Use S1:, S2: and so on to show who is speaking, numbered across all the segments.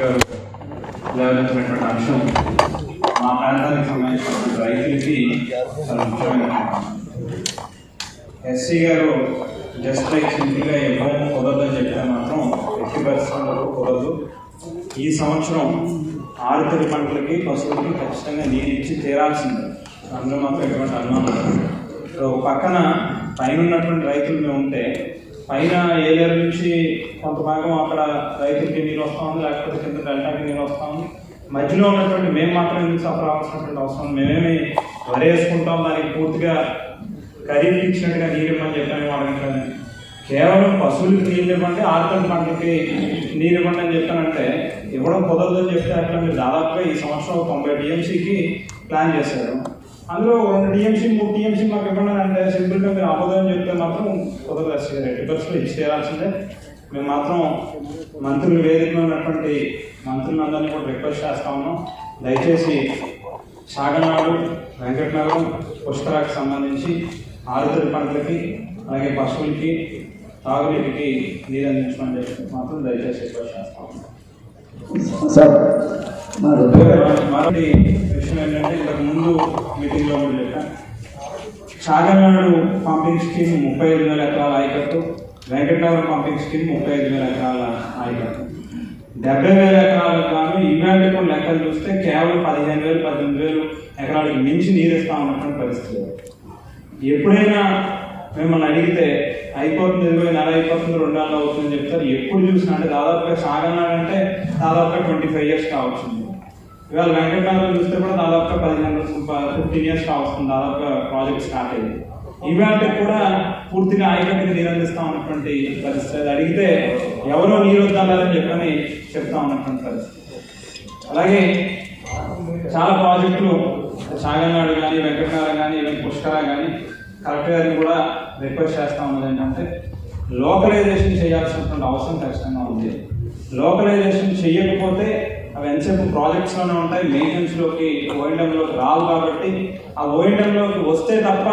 S1: గారు లేవనెత్తినటువంటి అంశం మా ప్రాంతానికి సంబంధించిన రైతులకి ముఖ్యమైన ఎస్సీ గారు జస్ట్ లైక్ సింపుల్గా ఇవ్వడం కుదరదని చెప్తే మాత్రం ఎట్టి పరిశ్రమలకు కుదరదు. ఈ సంవత్సరం ఆరుతడి పంటలకి పశువులకి ఖచ్చితంగా నీరు ఇచ్చి తీరాల్సిందే. అందులో మాత్రం ఎటువంటి అనుమానం ఒక పక్కన పైన ఉన్నటువంటి రైతులు మేము ఉంటే పైన ఏలేరు నుంచి కొంత భాగం అక్కడ రైతులకి నీరు వస్తూ ఉంది లేకపోతే కింద డెల్టాకి నీరు వస్తూ ఉంది మధ్యలో ఉన్నటువంటి మేము మాత్రం ఎందుకు సఫర్ అవ్వాల్సినటువంటి అవసరం మేమేమి వరేసుకుంటాం దానికి పూర్తిగా ఖరీదు ఇచ్చినట్టుగా నీరు ఇవ్వమని చెప్పాను వాళ్ళకి కేవలం పశువులకి నీళ్ళు ఇవ్వండి ఆర్థిక పంటలకి నీరు ఇవ్వండి అని చెప్పానంటే ఇవ్వడం కుదరదని చెప్తే అట్లా మీరు దాదాపుగా ఈ సంవత్సరం తొంభై టీఎంసీకి ప్లాన్ చేశారు. అందులో రెండు టీఎంసీ మూడు టీఎంసీ మాకు ఇవ్వండి అంటే సింపుల్గా మీరు అవ్వదని చెప్తే మాత్రం కుదరదు అసలు ఎట్టి పరిస్థితుల్లో ఇచ్చి చేయాల్సిందే మేము మాత్రం మంత్రులు వేదికలో ఉన్నటువంటి మంత్రులందరినీ కూడా రిక్వెస్ట్ చేస్తా ఉన్నాం. దయచేసి సాగనాడు వెంకటనగరం పుష్కరాకి సంబంధించి ఆరుతడి పంటలకి అలాగే పశువులకి తాగునీటికి నీరు అందించమని చెప్పి మాత్రం దయచేసి రిక్వెస్ట్ చేస్తా ఉన్నాం.
S2: మరి
S1: మరొకటి విషయం ఏంటంటే ఇంతకు ముందు మీటింగ్లో కూడా చెప్పాను చాగనాడు పంపింగ్ స్కీమ్ ముప్పై ఐదు వేల ఎకరాల ఆయకట్టు వెంకటనగరం పంపింగ్ స్కీమ్ ముప్పై ఐదు వేల ఎకరాల ఆయకట్టు డెబ్బై వేల ఎకరాల కానీ ఈవేళ కూడా లెక్కలు చూస్తే కేవలం పదిహేను వేలు పద్దెనిమిది వేలు ఎకరాలకు మించి నీరు ఇస్తా ఉన్నటువంటి పరిస్థితి. ఎప్పుడైనా మిమ్మల్ని అడిగితే అయిపోతుంది ఇరవై నెల అయిపోతుంది రెండు నెలలు అవుతుందని చెప్తారు. ఎప్పుడు చూసినా అంటే దాదాపుగా సాగనాడంటే దాదాపుగా ట్వంటీ ఫైవ్ ఇయర్స్ కావచ్చు. ఇవాళ వెంకటనగరం చూస్తే కూడా దాదాపుగా పదిహేను ఫిఫ్టీన్ ఇయర్స్ కావస్తుంది దాదాపుగా ప్రాజెక్ట్ స్టార్ట్ అయ్యింది ఇవాళ కూడా పూర్తిగా ఆయకట్టుగా నీరు అందిస్తా ఉన్నటువంటి పరిస్థితి. అది అడిగితే ఎవరో నీరు వద్దాలని చెప్పని చెప్తా ఉన్నటువంటి పరిస్థితి. అలాగే చాలా ప్రాజెక్టులు సాగనాడు కానీ వెంకటనగరం కానీ ఈవెన్ పుష్కర కానీ కలెక్టర్ గారిని కూడా రిక్వెస్ట్ చేస్తా ఉన్నది ఏంటంటే లోకలైజేషన్ చేయాల్సినటువంటి అవసరం ఖచ్చితంగా ఉంది. లోకలైజేషన్ చేయకపోతే అవి ఎంతసేపు ప్రాజెక్ట్స్లోనే ఉంటాయి మెయింటెనెన్స్లోకి ఓఎండంలోకి రావు కాబట్టి ఆ ఓఎండంలోకి వస్తే తప్ప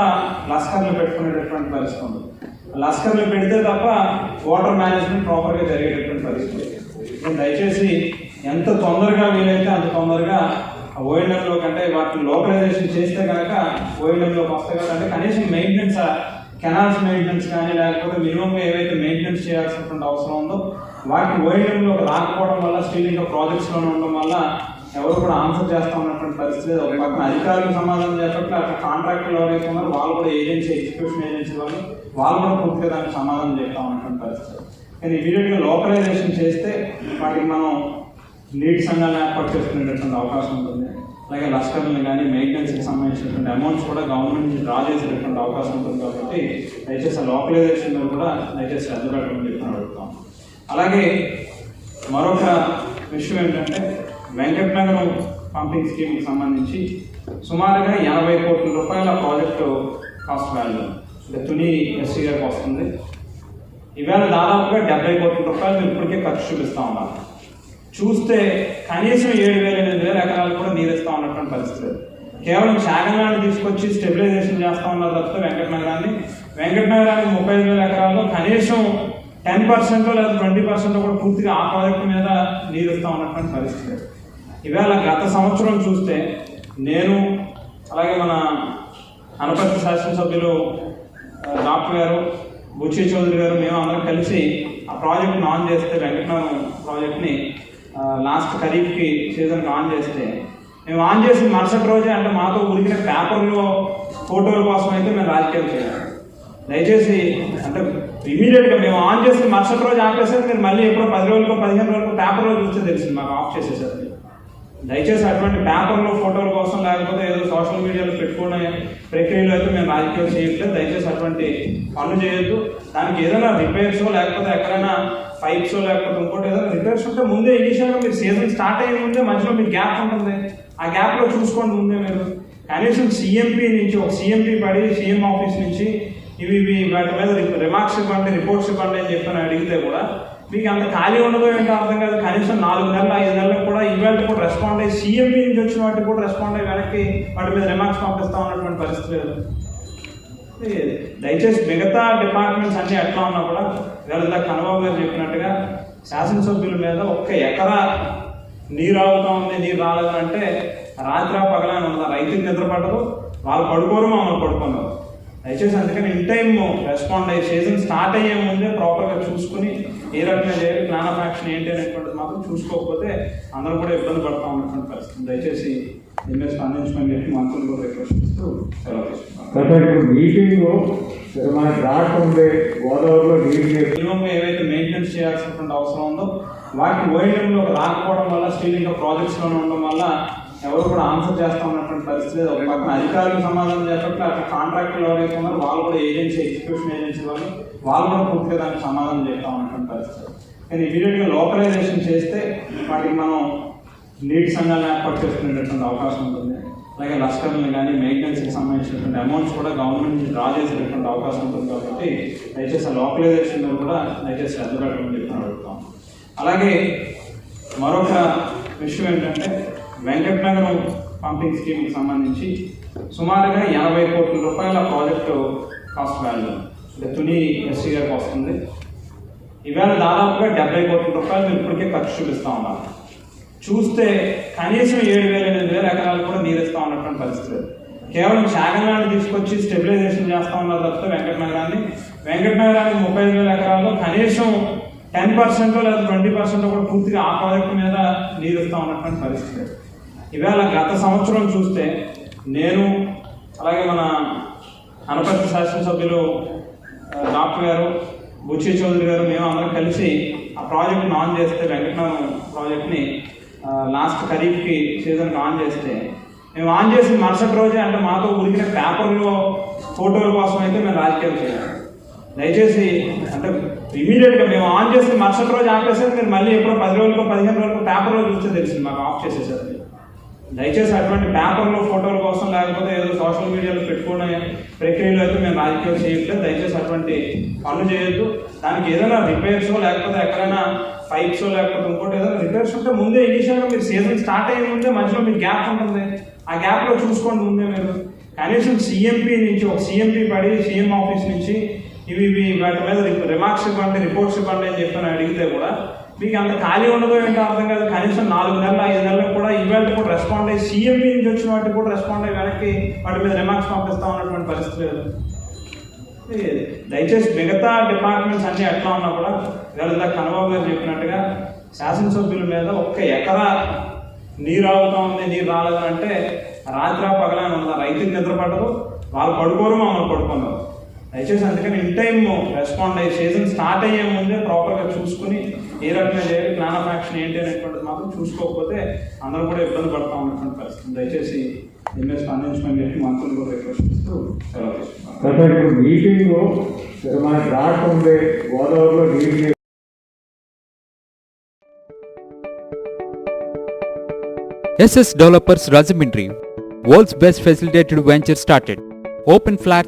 S1: లస్కర్లు పెట్టుకునేటటువంటి పరిస్థితి ఉంది లస్కర్లు పెడితే తప్ప వాటర్ మేనేజ్మెంట్ ప్రాపర్గా జరిగేటటువంటి పరిస్థితి దయచేసి ఎంత తొందరగా వీలైతే అంత తొందరగా ఓఎండంలో కంటే వాటిని లోకలైజేషన్ చేస్తే కనుక ఓఎండంలోకి వస్తే కదా అంటే కనీసం మెయింటెనెన్స్ కెనాల్స్ మెయింటెనెన్స్ కానీ లేకపోతే మినిమం ఏవైతే మెయింటెనెన్స్ చేయాల్సినటువంటి అవసరం ఉందో వాటిని ఓఎంలో రాకపోవడం వల్ల స్టీల్ ఇంకా ప్రాజెక్ట్స్లోనే ఉండడం వల్ల ఎవరు కూడా ఆన్సర్ చేస్తా ఉన్నటువంటి పరిస్థితి లేదు. ఒక పక్కన అధికారులు సమాధానం చెప్పట్లే అక్కడ కాంట్రాక్టర్లు ఎవరైతే ఉన్నారో వాళ్ళు కూడా ఏజెన్సీ ఎగ్జిక్యూషన్ ఏజెన్సీ వాళ్ళు వాళ్ళు కూడా పూర్తిగా దానికి సమాధానం చెప్తా ఉన్నటువంటి పరిస్థితి కానీ ఇమీడియట్గా లోకలైజేషన్ చేస్తే వాటికి మనం నీటి సంఘాలను ఏర్పాటు చేసుకునేటటువంటి అవకాశం ఉంటుంది అలాగే లష్కర్లను కానీ మెయింటెనెన్స్కి సంబంధించినటువంటి అమౌంట్స్ కూడా గవర్నమెంట్ నుంచి డ్రా చేసేటటువంటి అవకాశం ఉంటుంది కాబట్టి దయచేసి ఆ లోకలైజేషన్ కూడా దయచేసి శ్రద్ధ పెట్టమని చెప్పి అడుగుతాం. అలాగే మరొక విషయం ఏంటంటే వెంకటనగరం పంపింగ్ స్కీమ్కి సంబంధించి సుమారుగా ఎనభై కోట్ల రూపాయల ప్రాజెక్టు కాస్ట్ వాల్యూ అంటే తుని ఎస్సీ గారికి వస్తుంది. ఇవాళ దాదాపుగా డెబ్బై కోట్ల రూపాయలు ఇప్పటికే ఖర్చు చూపిస్తూ ఉన్నారు చూస్తే కనీసం ఏడు వేల ఎనిమిది వేల ఎకరాలు కూడా నీరిస్తా ఉన్నటువంటి పరిస్థితి కేవలం శాఖనాన్ని తీసుకొచ్చి స్టెబిలైజేషన్ చేస్తా ఉన్నారు తప్పితే వెంకటనగరాన్ని. వెంకటనగరానికి ముప్పై ఐదు వేల ఎకరాల్లో కనీసం టెన్ పర్సెంట్ లేదా ట్వంటీ పర్సెంట్ కూడా పూర్తిగా ఆ ప్రాజెక్ట్ మీద నీరిస్తా ఉన్నటువంటి పరిస్థితి ఇవాళ గత సంవత్సరం చూస్తే నేను అలాగే మన అనపర్తి శాసనసభ్యులు డాక్టర్ గారు బుచ్చి చౌదరి గారు మేము అందరం కలిసి ఆ ప్రాజెక్ట్ని ఆన్ చేస్తే వెంకటనగరం ప్రాజెక్ట్ని లాస్ట్ ఖరీఫ్కి సీజన్కి ఆన్ చేస్తే. మేము ఆన్ చేసి మరుసటి రోజే అంటే మాతో ఉరికిన పేపర్లో ఫోటోల కోసం అయితే మేము రాజకీయాలు చేయాలి. దయచేసి అంటే ఇమీడియట్గా మేము ఆన్ చేసి మరుసటి రోజు ఆపేసేది మీరు మళ్ళీ ఎప్పుడో పది రోజులకు పదిహేను రోజులకు పేపర్లో చూస్తే తెలిసింది మాకు ఆఫ్ చేసేసారు దయచేసి అటువంటి పేపర్లో ఫోటోల కోసం లేకపోతే ఏదో సోషల్ మీడియాలో పెట్టుకునే ప్రక్రియలో అయితే మేము రాజకీయం చేయట్లేదు. దయచేసి అటువంటి పనులు చేయొద్దు. దానికి ఏదైనా రిపేర్స్ లేకపోతే ఎక్కడైనా పైప్స్ లేకపోతే ఇంకోటి ఏదైనా రిపేర్స్ ఉంటే ముందే ఇనిషియల్గా మీరు సీజన్ స్టార్ట్ అయ్యే ముందే మధ్యలో మీకు గ్యాప్ ఉంటుంది. ఆ గ్యాప్లో చూసుకోండి ముందే మీరు. కనీసం సిఎంపీ నుంచి ఒక సిఎంపీ పడి సీఎం ఆఫీస్ నుంచి ఇవి ఇవి వాటి మీద రిమార్క్స్ ఇవ్వండి రిపోర్ట్స్ ఇవ్వండి అని చెప్పి అడిగితే కూడా మీకు అంత ఖాళీ ఉండదో ఏంటో అర్థం కాదు. కనీసం నాలుగు నెలలు ఐదు నెలలకు కూడా ఈవేళ కూడా రెస్పాండ్ అయ్యి సీఎంపీ నుంచి వచ్చిన వాటికి కూడా రెస్పాండ్ అయ్యి వెనక్కి వాటి మీద రిమార్క్స్ పంపిస్తా ఉన్నటువంటి పరిస్థితి లేదు. దయచేసి మిగతా డిపార్ట్మెంట్స్ అన్ని ఎట్లా ఉన్నా కూడా ఇవాళ ఇందాక గారు చెప్పినట్టుగా శాసనసభ్యుల మీద ఒక్క ఎకరా నీరు ఆగుతా ఉంది నీరు రాలేదు అంటే రాత్రి పగలని ఉన్న రైతులు రైతుకి నిద్ర వాళ్ళు పడుకోరు మమ్మల్ని పడుకున్నారు దయచేసి అందుకని ఇన్ టైం రెస్పాండ్ అయ్యే సీజన్ స్టార్ట్ అయ్యే ముందే ప్రాపర్గా చూసుకుని ఏ రకంగా చేయాలి ప్లాన్ ఆఫ్ యాక్షన్ ఏంటి అనేటువంటిది మాత్రం చూసుకోకపోతే అందరూ కూడా ఇబ్బంది పడతా ఉన్నటువంటి పరిస్థితి. దయచేసి దీని మీద స్పందించమని చెప్పి మంత్రులు కూడా రిక్వెస్ట్ చేస్తూ సెలవు
S3: మీటింగ్ మనకు రాకుండే గోదావరిలో
S1: మినిమం ఏవైతే మెయింటెనెన్స్ చేయాల్సినటువంటి అవసరం ఉందో వాటిని ఓఎంలో రాకపోవడం వల్ల స్టిల్ ఇంకా ప్రాజెక్ట్స్లోనే ఉండడం వల్ల ఎవరు కూడా ఆన్సర్ చేస్తా ఉన్నటువంటి పరిస్థితి లేదు. ఒక పక్కన అధికారులకు సమాధానం చెప్పట్లే అక్కడ కాంట్రాక్టర్లు ఎవరైతే ఉన్నారో వాళ్ళు కూడా ఏజెన్సీ ఎగ్జిక్యూషన్ ఏజెన్సీ వాళ్ళు వాళ్ళు కూడా పూర్తిగా దానికి సమాధానం చెప్తా ఉన్నటువంటి పరిస్థితి కానీ ఇమీడియట్గా లోకలైజేషన్ చేస్తే వాటికి మనం నీటి సంఘాలను ఏర్పాటు చేసుకునేటటువంటి అవకాశం ఉంటుంది. అలాగే లష్కర్లను కానీ మెయింటెనెన్స్కి సంబంధించినటువంటి అమౌంట్స్ కూడా గవర్నమెంట్ నుంచి డ్రా చేసేటటువంటి అవకాశం ఉంటుంది కాబట్టి దయచేసి ఆ లోకలైజేషన్ కూడా దయచేసి శ్రద్ధ పెట్టమని చెప్పి అడుగుతాం అలాగే మరొక విషయం ఏంటంటే వెంకటనగరం పంపింగ్ స్కీమ్కి సంబంధించి సుమారుగా ఎనభై కోట్ల రూపాయల ప్రాజెక్టు కాస్ట్ వాల్యూ అంటే తుని ఎస్సీ గారికి వస్తుంది. ఇవాళ దాదాపుగా డెబ్బై కోట్ల రూపాయలు మేము ఇప్పటికే ఖర్చు చూపిస్తా ఉన్నాం. చూస్తే కనీసం ఏడు వేల ఎనిమిది వేల ఎకరాలు కూడా నీరు ఇస్తా ఉన్నటువంటి పరిస్థితి కేవలం శాగనాన్ని తీసుకొచ్చి స్టెబిలైజేషన్ చేస్తూ ఉన్నారు తప్పితే వెంకటనగరాన్ని వెంకటనగరానికి ముప్పై ఐదు వేల ఎకరాల్లో కనీసం టెన్ పర్సెంట్ లేదా ట్వంటీ పర్సెంట్ కూడా పూర్తిగా ఆ ప్రాజెక్ట్ మీద నీరు ఇస్తా ఉన్నటువంటి పరిస్థితి ఇవాళ గత సంవత్సరం చూస్తే నేను అలాగే మన అనపర్తి శాసనసభ్యులు డాక్టర్ గారు బుచ్చి చౌదరి గారు మేము అందరం కలిసి ఆ ప్రాజెక్ట్ని ఆన్ చేస్తే వెంకటనగరం ప్రాజెక్ట్ని లాస్ట్ ఖరీఫ్కి సీజన్కి ఆన్ చేస్తే మేము ఆన్ చేసిన మరుసటి రోజే అంటే మాతో ఉరికిన పేపర్లో ఫోటోల కోసం అయితే మేము రాజకీయాలు చేయాలి. దయచేసి అంటే ఇమీడియట్గా మేము ఆన్ చేసిన మరుసటి రోజు ఆపేసేది మీరు మళ్ళీ ఎప్పుడో పది రోజులకు పదిహేను రోజులకు పేపర్లో చూస్తే తెలిసింది మాకు ఆఫ్ చేసేసారు దయచేసి అటువంటి పేపర్లో ఫోటోల కోసం లేకపోతే ఏదో సోషల్ మీడియాలో పెట్టుకునే ప్రక్రియలో అయితే మేము రాజకీయాలు చేయట్లేదు. దయచేసి అటువంటి పనులు చేయొద్దు. దానికి ఏదైనా రిపేర్స్ లేకపోతే ఎక్కడైనా పైప్స్ లేకపోతే ఇంకోటి ఏదైనా రిపేర్స్ ఉంటే ముందే ఇనిషియల్గా మీరు సీజన్ స్టార్ట్ అయ్యే ముందే మధ్యలో మీకు గ్యాప్ ఉంటుంది. ఆ గ్యాప్లో చూసుకోండి ముందే మీరు. కనీసం సీఎంపీ నుంచి ఒక సీఎంపీ పడి సీఎం ఆఫీస్ నుంచి ఇవి ఇవి వాటి మీద రిమార్క్స్ ఇవ్వండి రిపోర్ట్స్ ఇవ్వండి అని చెప్పి అడిగితే కూడా మీకు అంత ఖాళీ ఉండదో ఏంటో అర్థం కాదు. కనీసం నాలుగు నెలలు ఐదు నెలలకు కూడా ఈవేళ కూడా రెస్పాండ్ అయ్యి సీఎంపీ నుంచి వచ్చిన వాటికి కూడా రెస్పాండ్ అయ్యి వెనక్కి వాటి మీద రిమార్క్స్ పంపిస్తా ఉన్నటువంటి పరిస్థితి లేదు. దయచేసి మిగతా డిపార్ట్మెంట్స్ అన్నీ ఎట్లా ఉన్నా కూడా ఇవాళ కన్నబాబు గారు చెప్పినట్టుగా శాసనసభ్యుల మీద ఒక్క ఎకరా నీరు ఆగుతా ఉంది నీరు రాలేదు అంటే రాత్రి పగలని అని రైతులు రైతుకి నిద్ర పట్టదు వాళ్ళు పడుకోరు మమ్మల్ని పడుకున్నారు దయచేసి అందుకని ఇన్ టైం రెస్పాండ్ అయ్యే సీజన్ స్టార్ట్ అయ్యే ముందే ప్రాపర్గా చూసుకుని ఏ రకంగా చేయాలి ప్లాన్ ఆఫ్ యాక్షన్ ఏంటి అనేటువంటిది మాత్రం చూసుకోకపోతే అందరూ కూడా ఇబ్బంది పడతా ఉన్నటువంటి పరిస్థితి. దయచేసి దీని మీద స్పందించమని చెప్పి మంత్రులు కూడా రిక్వెస్ట్ చేస్తూ సెలవు
S3: మీటింగ్ మనకు రాకుండే గోదావరిలో నీళ్ళు
S4: SS Developers Rajamindri, world's best facilitated venture started. Open flat,